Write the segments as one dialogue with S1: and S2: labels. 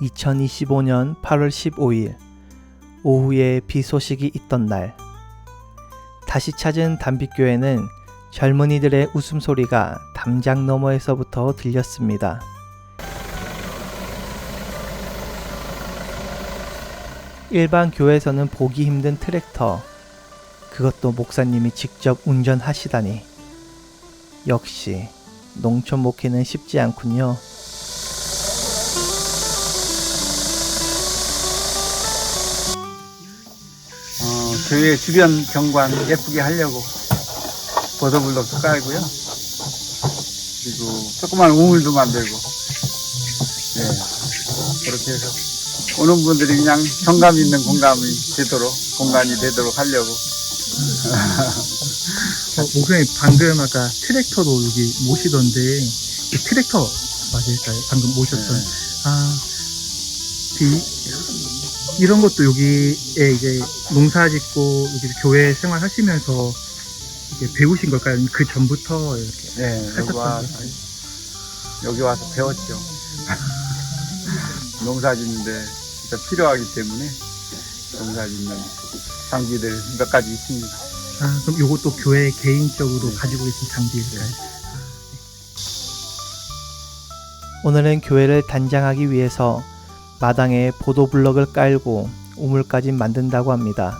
S1: 2025년 8월 15일 오후에 비 소식이 있던 날 다시 찾은 담빛교회는 젊은이들의 웃음소리가 담장 너머에서부터 들렸습니다. 일반 교회에서는 보기 힘든 트랙터 그것도 목사님이 직접 운전하시다니 역시 농촌 목회는 쉽지 않군요.
S2: 교회 주변 경관 예쁘게 하려고 보도블록도 깔고요. 그리고 조그만 우물도 만들고, 네. 그렇게 해서 오는 분들이 그냥 정감 있는 공감이 되도록, 공간이 되도록 하려고.
S3: 어, 목사님 방금 아까 트랙터도 여기 모시던데 이 트랙터 맞을까요? 방금 모셨던
S2: 네.
S3: 아 이, 이런 것도 여기에 이제 농사 짓고 여기 교회 생활 하시면서 이제 배우신 걸까요? 아니면 그 전부터 이렇게
S2: 네, 여기
S3: 하셨던
S2: 와서,
S3: 걸까요?
S2: 여기 와서 배웠죠. 농사 짓는데 진짜 필요하기 때문에 농사 짓는 장비들 몇 가지 있습니다.
S3: 아 그럼 요것도 교회 개인적으로
S2: 네.
S3: 가지고 계신 장비일까요?
S1: 오늘은 교회를 단장하기 위해서 마당에 보도블럭을 깔고 우물까지 만든다고 합니다.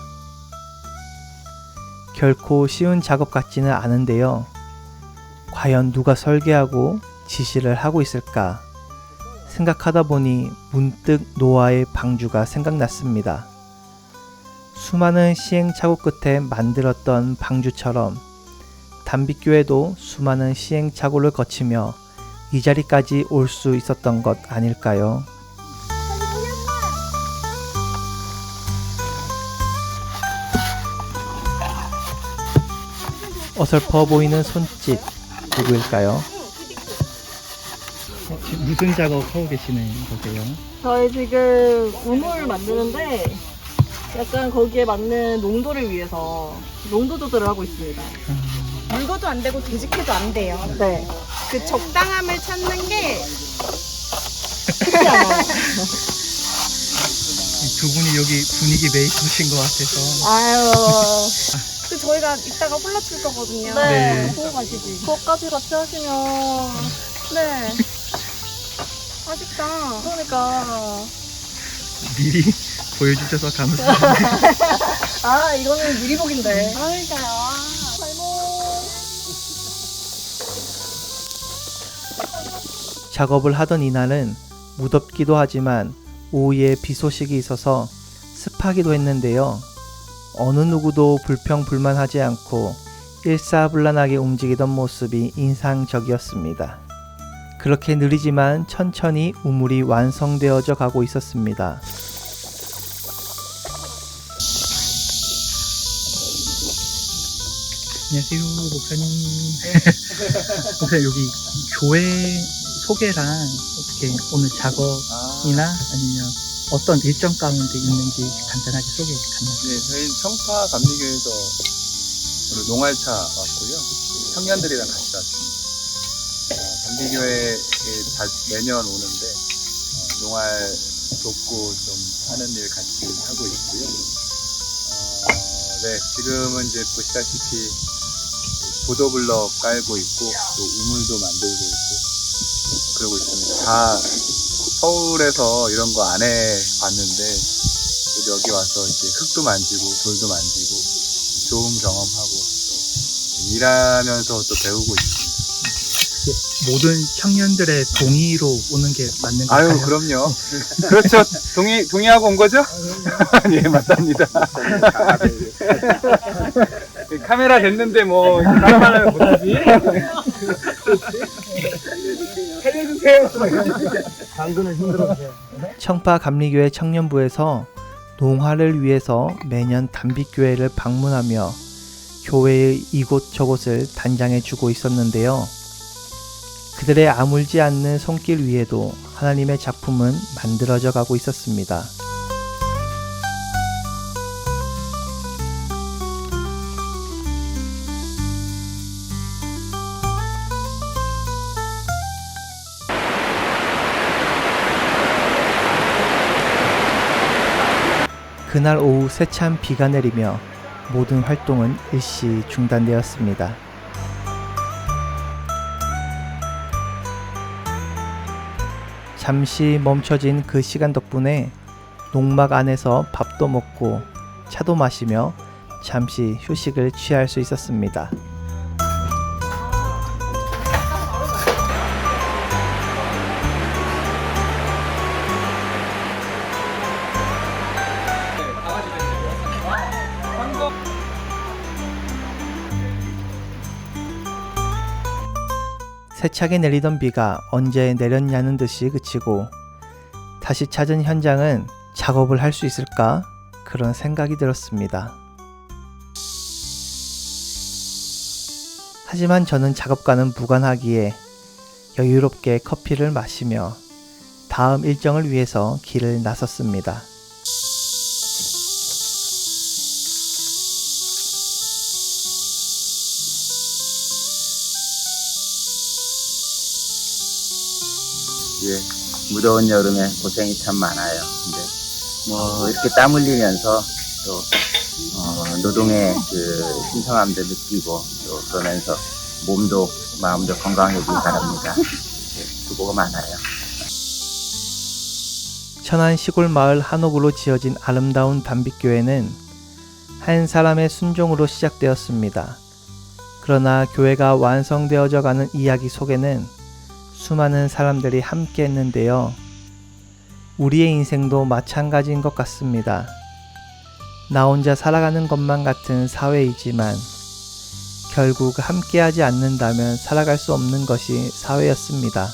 S1: 결코 쉬운 작업 같지는 않은데요. 과연 누가 설계하고 지시를 하고 있을까 생각하다 보니 문득 노아의 방주가 생각났습니다. 수많은 시행착오 끝에 만들었던 방주처럼 담빛교회도 수많은 시행착오를 거치며 이 자리까지 올 수 있었던 것 아닐까요? 어설퍼 보이는 손짓 누구일까요?
S3: 어, 지금 무슨 작업하고 계시는 거세요?
S4: 저희 지금 우물 만드는데 약간 거기에 맞는 농도를 위해서 농도 조절을 하고 있습니다.
S5: 물고도 안 되고 되직해도 안 돼요.
S4: 네.
S5: 그 적당함을 찾는 게
S4: 쉽지 않아요.
S3: 두 분이 여기 분위기 좋으신 것 같아서
S4: 아유.
S5: 그 저희가 이따가 홀라칠 거거든요.
S4: 네.
S3: 네.
S5: 보고 가시지.
S4: 그것까지 같이 하시면.
S5: 네. 아쉽다.
S4: 그러니까.
S3: 미리 보여주셔서 감사합니다.
S4: 아, 이거는 미리복인데.
S5: 그러니까요.
S1: 작업을 하던 이날은 무덥기도 하지만 오후에 비 소식이 있어서 습하기도 했는데요. 어느 누구도 불평불만하지 않고 일사불란하게 움직이던 모습이 인상적이었습니다. 그렇게 느리지만 천천히 우물이 완성되어져 가고 있었습니다.
S3: 안녕하세요, 목사님. 목사님, 여기 교회 소개랑 어떻게 오늘 작업이나 아니면 어떤 일정 가운데 있는지 간단하게 소개 가능하세요?
S2: 네, 저희는 청파 감리교에서 오늘 농활차 왔고요. 청년들이랑 같이 왔습니다. 어, 감리교회에 자, 매년 오는데 어, 농활 돕고 좀 하는 일 같이 하고 있고요. 어, 네, 지금은 이제 보시다시피 보도블럭 깔고 있고 또 우물도 만들고 있고 그러고 있습니다. 다 서울에서 이런 거 안 해봤는데 여기 와서 이제 흙도 만지고 돌도 만지고 좋은 경험하고 또 일하면서 또 배우고 있습니다.
S3: 모든 청년들의 동의로 오는 게 맞는 걸까요?
S2: 아유 그럼요. 그렇죠. 동의 동의하고 온 거죠? 예 맞답니다. 카메라 됐는데 뭐 카메라 못하지? 살려주세요. 당근은 힘들었어요.
S1: 청파 감리교회 청년부에서 농화를 위해서 매년 담빛교회를 방문하며 교회의 이곳저곳을 단장해 주고 있었는데요. 그들의 아물지 않는 손길 위에도 하나님의 작품은 만들어져 가고 있었습니다. 그날 오후 세찬 비가 내리며 모든 활동은 일시 중단되었습니다. 잠시 멈춰진 그 시간 덕분에 농막 안에서 밥도 먹고 차도 마시며 잠시 휴식을 취할 수 있었습니다. 세차게 내리던 비가 언제 내렸냐는 듯이 그치고 다시 찾은 현장은 작업을 할 수 있을까? 그런 생각이 들었습니다. 하지만 저는 작업과는 무관하기에 여유롭게 커피를 마시며 다음 일정을 위해서 길을 나섰습니다.
S6: 예, 무더운 여름에 고생이 참 많아요. 근데 뭐 이렇게 땀 흘리면서 또 어, 노동의 그 신성함도 느끼고 또 그러면서 몸도 마음도 건강해지기 바랍니다. 예, 수고가 많아요.
S1: 천안 시골 마을 한옥으로 지어진 아름다운 담빛교회는 한 사람의 순종으로 시작되었습니다. 그러나 교회가 완성되어져 가는 이야기 속에는 수많은 사람들이 함께 했는데요. 우리의 인생도 마찬가지인 것 같습니다. 나 혼자 살아가는 것만 같은 사회이지만 결국 함께하지 않는다면 살아갈 수 없는 것이 사회였습니다.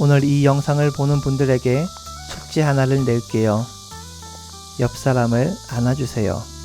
S1: 오늘 이 영상을 보는 분들에게 숙제 하나를 낼게요. 옆 사람을 안아주세요.